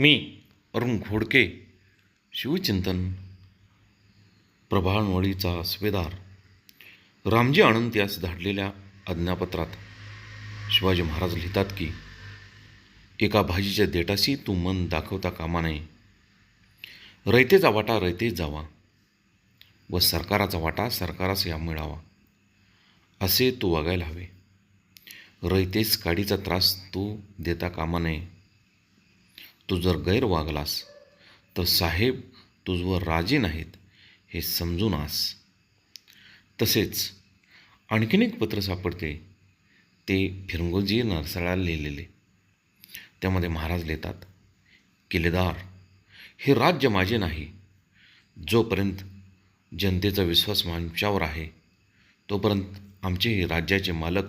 मी अरुण घोडके शिवचिंतन प्रभाळवळीचा सुभेदार रामजी आनंद यास धाडलेल्या आज्ञापत्रात. शिवाजी महाराज लिहितात की एका भाजीच्या देठाशी तू मन दाखवता कामा नये. रयतेचा वाटा रयतेच जावा व सरकाराचा वाटा सरकारास या मिळावा. असे तू वागायला हवे. रयतेस काडीचा त्रास तू देता कामा नये. तू जर गैर वागलास तर साहेब तुझवर राजी नाहीत हे समजून आस. तसेच आणखीन एक पत्र सापडते. ते फिरंगोजी नरसळाला लिहिलेले. त्यामध्ये महाराज लिहितात किल्लेदार हे राज्य माझे नाही. जोपर्यंत जनतेचा विश्वास आमच्यावर आहे तोपर्यंत आमचे हे राज्याचे मालक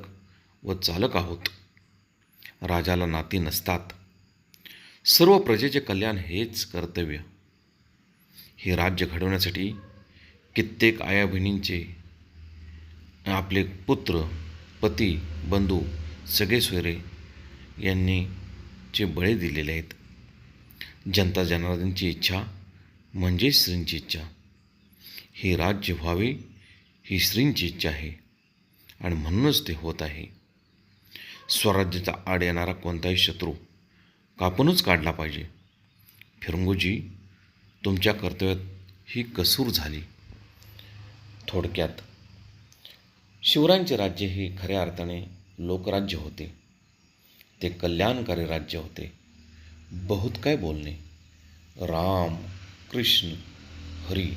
व चालक आहोत. राजाला नाती नसतात. सर्व प्रजेचे कल्याण हेच कर्तव्य. हे राज्य घडवण्यासाठी कित्येक आया बहिणींचे आपले पुत्र पती बंधू सगळे सोयरे यांनी चे बळे दिलेले आहेत. जनता जनार्दनची इच्छा म्हणजे श्रींची इच्छा. हे राज्य व्हावे ही श्रींची इच्छा आहे आणि म्हणूनच ते होत आहे. स्वराज्याचा आड येणारा कोणताही शत्रू कापूनच काढला पाहिजे. फिरंगोजी तुमच्या कर्तव्यात ही कसूर झाली. थोडक्यात शिवरायांचे राज्य हे खऱ्या अर्थाने लोकराज्य होते. ते कल्याणकारी राज्य होते. बहुत काय बोलणे. राम कृष्ण हरी